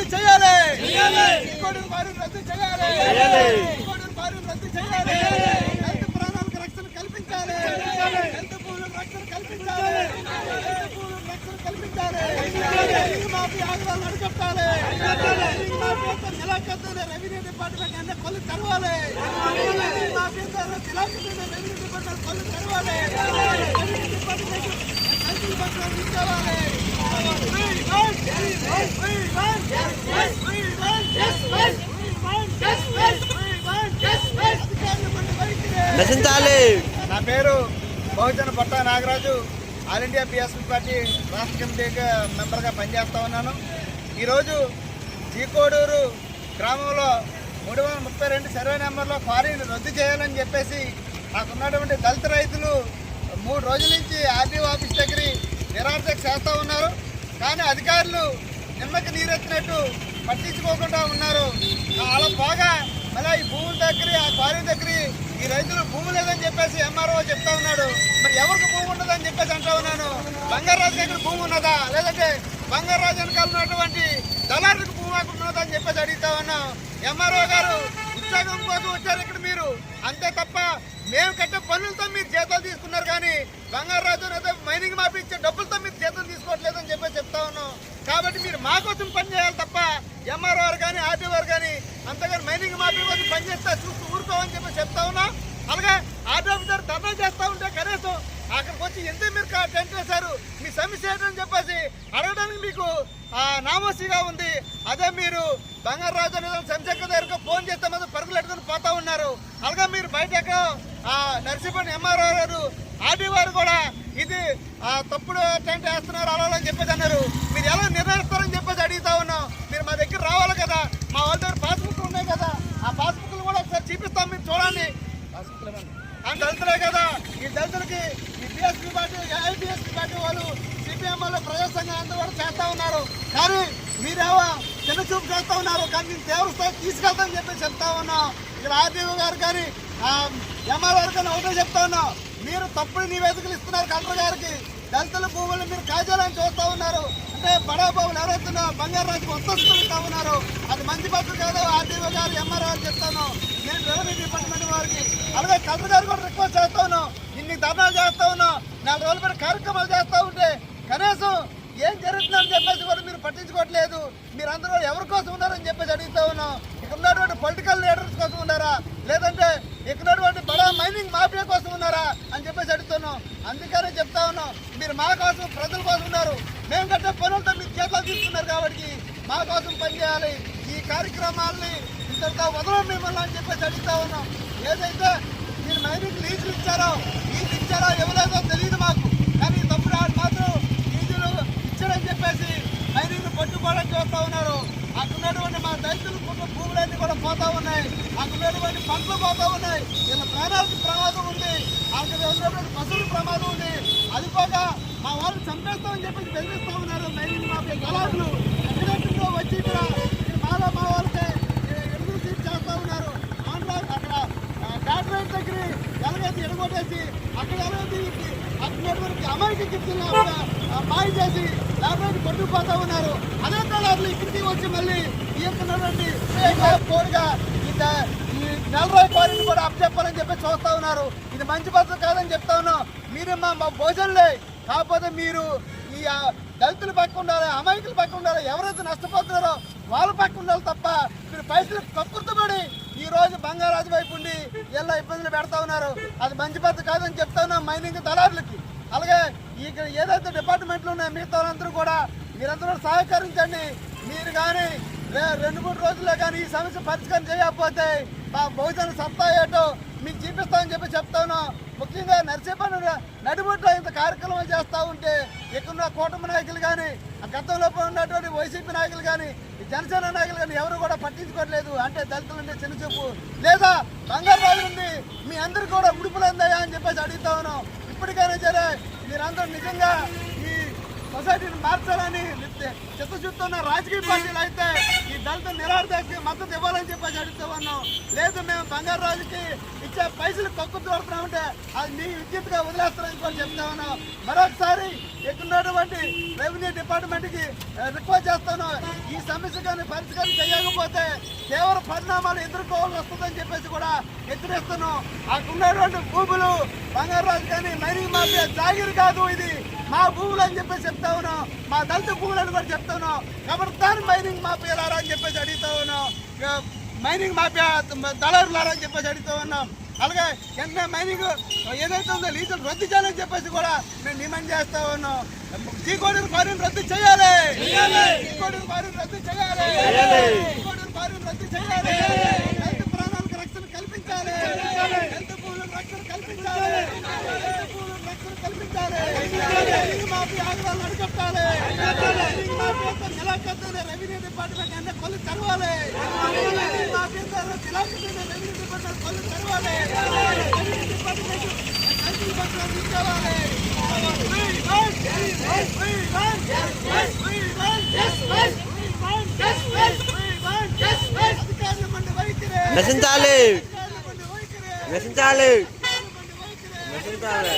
రద్దు చేయాలి ఇంకోటి బారు రద్దు చేయాలి ఇంకోటి బారు రద్దు చేయాలి హెల్త్ ప్రాణాలకు రక్షణ కల్పించాలి హెల్త్ భూములకు రక్షణ కల్పించాలి హెల్త్ భూములకు రక్షణ కల్పించాలి రింగ్ మాఫీ ఆగ్రహాలు అడుగుతాలి రింగ్ మాఫీ అంతా నిలాకత్తున్న రెవెన్యూ డిపార్ట్మెంట్ అన్న కొలు తెరవాలి రింగ్ మాఫీ అంతా నిలాకత్తున్న రెవెన్యూ డిపార్ట్మెంట్ కొలు తెరవాలి రెవెన్యూ డిపార్ట్మెంట్ కల్తీ నశించాలి నా పేరు Bahujan Patta Nagaraju. All India PSP party రాష్ట్ర కమిటీ మెంబర్గా పనిచేస్తూ ఉన్నాను. ఈరోజు చీకోడూరు గ్రామంలో మూడు వందల ముప్పై రెండు సర్వే నెంబర్లో క్వారీని రద్దు చేయాలని చెప్పేసి నాకున్నటువంటి దళిత రైతులు మూడు రోజుల నుంచి ఆర్టీఓ ఆఫీస్ దగ్గర నిరాశకు చేస్తూ ఉన్నారు. కానీ అధికారులు నిమ్మకి నీరెత్తినట్టు పట్టించుకోకుండా ఉన్నారు. అలా పోగా మళ్ళీ ఈ భూముల దగ్గర ఆ క్వారీ దగ్గర ఈ రైతులు భూమి లేదని చెప్పేసి ఎంఆర్ఓ చెప్తా ఉన్నాడు. మరి ఎవరికి భూమి ఉండదని చెప్పేసి అంటా ఉన్నాను? బంగారాజు దగ్గర భూమి ఉన్నదా? లేదంటే బంగారాజు వెనకాల ఉన్నటువంటి దళారులకు భూమి ఉన్నదా అని చెప్పేసి అడుగుతా ఉన్నాం. ఎంఆర్ఓ గారు ఉద్యోగం కోసం వచ్చారు ఇక్కడ మీరు. అంతే తప్ప మేము కట్టే పనులతో మీరు జీతాలు తీసుకున్నారు కానీ బంగారాజు మైనింగ్ మాపించే డబ్బులు తీసుకోవట్లేదని ఉన్నాం కాబట్టి మీరు మా కోసం పని చేయాలి తప్ప ఎంఆర్ఓ కానీ ఆర్టీఓ వారు కానీ అంతగా మైనింగ్ మాఫీ కోసం పనిచేస్తా చూస్తూ ఊరుకోమని చెప్పి చెప్తా ఉన్నాం. అలాగే ఆర్టీ ఆఫీసర్ ధర్నా చేస్తా ఉంటే కనీసం అక్కడికి వచ్చి ఎంత మీరు కా- టెంట్ వేశారు? మీ సమస్య ఏంటని చెప్పేసి అడగడానికి మీకు నామోసిగా ఉంది. అదే మీరు బంగారాజు అనేది శంశక్క దగ్గరకు ఫోన్ చేస్తే మాత్రం పరుగులు ఎట్టుకుని పోతా ఉన్నారు. అలాగే మీరు బయట ఎక్కడ ఆ నర్సీపల్లి ఎంఆర్ఓ గారు ఆర్డీ వారు కూడా తప్పుడు టెంట్ వేస్తున్నారు అలా అని చెప్పేసి అన్నారు. మీరు ఎలా నిర్ణయిస్తారని చెప్పేసి అడుగుతా ఉన్నాం. మీరు మా దగ్గర రావాలి కదా. మా వాళ్ళ దగ్గర పాస్బుక్ ఉన్నాయి కదా. ఆ పాస్బుక్లు కూడా ఒకసారి చూపిస్తాం మీరు చూడండి. ఆ దళితులే కదా. ఈ దళితులకి ఈ బిఎస్పీ పార్టీ ఐబిఎస్పీ పార్టీ వాళ్ళు సిపిఎం వాళ్ళు ప్రజా అంతా కూడా చేస్తా ఉన్నారు. కానీ మీరేమో చిన్న చూపు చేస్తా ఉన్నారు. కానీ నేను తీవ్ర స్థాయి తీసుకెళ్తామని చెప్పి చెప్తా ఉన్నాం. ఇక్కడ ఆర్టీఓ గారు కానీ ఎంఆర్ గారు కానీ ఒకటే చెప్తా ఉన్నాం. మీరు తప్పుడు నివేదికలు ఇస్తున్నారు కలెక్టర్ గారికి. దళితుల భూములు మీరు కాజాలని చూస్తూ ఉన్నారు. అంటే బడాబాబులు ఎవరైతున్నా బంగారు రాజు వస్తూ ఉన్నారు. అది మంచి పద్ధతి కాదు ఆర్టీఓ గారు ఎంఆర్ఓ గారు చెప్తాను. నేను రెవెన్యూ డిపార్ట్మెంట్ వారికి. అలాగే కలెక్టర్ గారు కూడా రిక్వెస్ట్ చేస్తా ఉన్నాం ఇన్ని ధర్నాలు చేస్తా ఉన్నాం నాలుగు రోజుల పాటు కార్యక్రమాలు చేస్తూ ఉంటే కనీసం ఏం జరుగుతుందని చెప్పేసి కూడా మీరు పట్టించుకోవట్లేదు మీరందరూ ఎవరి కోసం ఉన్నారని చెప్పేసి అడుగుతా ఉన్నాం ఇక్కడ ఉన్నటువంటి పొలిటికల్ లీడర్స్ కోసం ఉన్నారా లేదంటే ఇక్కడ ఉన్నటువంటి బడా మైనింగ్ మాఫియా కోసం ఉన్నారా అని చెప్పేసి అడుగుతున్నాం అందుకనే చెప్తా ఉన్నాం. మీరు మా కోసం ప్రజల కోసం ఉన్నారు. మేము కట్టే పనులతో మీరు చేతులు తీసుకున్నారు కాబట్టి మా కోసం పనిచేయాలి ఈ కార్యక్రమాల్ని ఇంతటితో వదలం మిమ్మల్ని అని చెప్పేసి అడుగుతా ఉన్నాం. ఏదైతే మీరు మైనింగ్ లీజులు ఇచ్చారో లీజు ఇచ్చారో ఎవరేదో తెలియదు మాకు. కానీ తప్పుడు ఆడు మాత్రం లీజులు ఇచ్చారని చెప్పేసి మైనింగ్ పట్టుకోవడానికి చూస్తా ఉన్నారు. రైతులు కొన్న భూములన్నీ కూడా పోతా ఉన్నాయి. అక్కడ ఉన్నటువంటి పంటలు పోతా ఉన్నాయి. వీళ్ళ ప్రాణాలకు ప్రమాదం ఉంది. అక్కడ ఉన్నటువంటి పశువుల ప్రమాదం ఉంది. అది పోక మా వాళ్ళు చంపేస్తామని చెప్పి బెదిరిస్తా ఉన్నారు. మైనింగ్ మాఫియా గలాట్లు. ఎక్కడెక్కడో వచ్చి ఇక్కడ మాలో మా వాళ్ళకి ఎడుగులు తీసి చేస్తా ఉన్నారు. ఆంధ్ర అక్కడ డాక్టరేట్ దగ్గర ఎలాగైతే ఎడగొట్టేసి అక్కడ ఎలాగైతే అక్కడ అమాయక చెప్తున్నా మాయ చేసి డాక్టరేట్ కొట్టుకుపోతా ఉన్నారు. అదే తలాట్లు ఇక్కడికి వచ్చి మళ్ళీ ఈ యొక్క కోడిగా ఈ ఈ నలభై కోరిని కూడా అప్పచెప్పాలని చెప్పి చూస్తా ఉన్నారు. ఇది మంచి పద్ధతి కాదని చెప్తా ఉన్నాం. మీరు మా మా భోజనలే. కాకపోతే మీరు ఈ దళితులు దళితుల పక్క ఉండాలి అమాయకుల పక్క ఉండాలి ఎవరైతే నష్టపోతున్నారో వాళ్ళ పక్క ఉండాలి తప్ప మీరు పైసలు కక్కుర్తబడి ఈ రోజు బంగారాజు వైపు ఉండి ఇలా ఇబ్బందులు పెడతా ఉన్నారు. అది మంచి పద్ధతి కాదని చెప్తా ఉన్నాం మైనింగ్ దళారులకి. అలాగే ఇక్కడ ఏదైతే డిపార్ట్మెంట్లు ఉన్నాయో మిగతా వాళ్ళందరూ కూడా మీరందరూ సహకరించండి. మీరు కానీ రెండు మూడు రోజుల్లో కానీ ఈ సమస్య పరిష్కారం చేయకపోతే మా బహుజన సత్తా ఏటో మీకు చూపిస్తామని చెప్పి చెప్తాను ముఖ్యంగా నర్సీపల్లి నడిబొట్లో ఇంత కార్యక్రమాలు చేస్తూ ఉంటే ఇక్కడ కూటమి నాయకులు కానీ గతంలో ఉన్నటువంటి వైసీపీ నాయకులు కానీ జనసేన నాయకులు కానీ ఎవరు కూడా పట్టించుకోవట్లేదు. అంటే దళితులు అంటే చిన్న చూపు లేదా బంగారు రాజు ఉంది. మీ అందరు కూడా ముడుపులందయ్యా అని చెప్పేసి అడుగుతా ఉన్నాం. ఇప్పటికైనా సరే మీరందరూ నిజంగా ఈ సొసైటీని మార్చాలని చిత్తశుద్ధి ఉన్న రాజకీయ పార్టీలు అయితే ఈ దళిత నిరార్థకి మద్దతు ఇవ్వాలని చెప్పేసి అడుగుతూ ఉన్నాం. లేదు మేము బంగారు రాజుకి ఇచ్చే పైసలు తక్కువ దొరుకుతున్నామంటే అది మీ విద్యుత్గా వదిలేస్తారని కూడా చెప్తా ఉన్నాం. మరొకసారి ఇక్కడ రెవెన్యూ డిపార్ట్మెంట్కి రిక్వెస్ట్ చేస్తాను. ఈ కానీ పరిష్కారం చేయకపోతే తీవ్ర పరిణామాలు ఎదుర్కోవాల్సి వస్తుందని చెప్పేసి కూడా హెచ్చరిస్తున్నాం అక్కడ ఉన్నటువంటి భూములు బంగారాజు కానీ మైనింగ్ మాఫియా జాగిరి కాదు ఇది. మా భూములు అని చెప్పేసి చెప్తా ఉన్నాం. మా దళిత భూములు అని కూడా చెప్తా ఉన్నాం. ఖబర్దార్ మైనింగ్ మాఫియాలారా అని చెప్పేసి అడుగుతా ఉన్నాం. మైనింగ్ మాఫియా దళారులారా అని చెప్పేసి అడుగుతా ఉన్నాం. అలాగే వెంటనే మైనింగ్ ఏదైతే ఉందో లీజులు రద్దు చేయాలని చెప్పేసి కూడా మేము డిమాండ్ చేస్తా ఉన్నాం. చీకోడి బారిని రద్దు చేయాలి. చీకోడి బారిని రద్దు చేయాలి. చీకోడి బారిని రద్దు చేయాలి. రైతు ప్రాణాలకు రక్షణ కల్పించాలి. రైతు భూములకు రక్షణ కల్పించాలి. రైతు భూములకు రక్షణ కల్పించాలి. మాఫియా ఆగడాలను అడ్డుకట్టాలి మైనింగ్ మాఫియాతో నిలాఖద్దైన రెవెన్యూ డిపార్ట్మెంట్ అన్న కొలు తెరవాలి. మైనింగ్ మాఫియాతో రెవెన్యూ డిపార్ట్మెంట్ తెరవాలి రెవెన్యూ డిపార్ట్మెంట్ తీసుకోవాలి నశించాలి. నశించాలి. నశించాలి.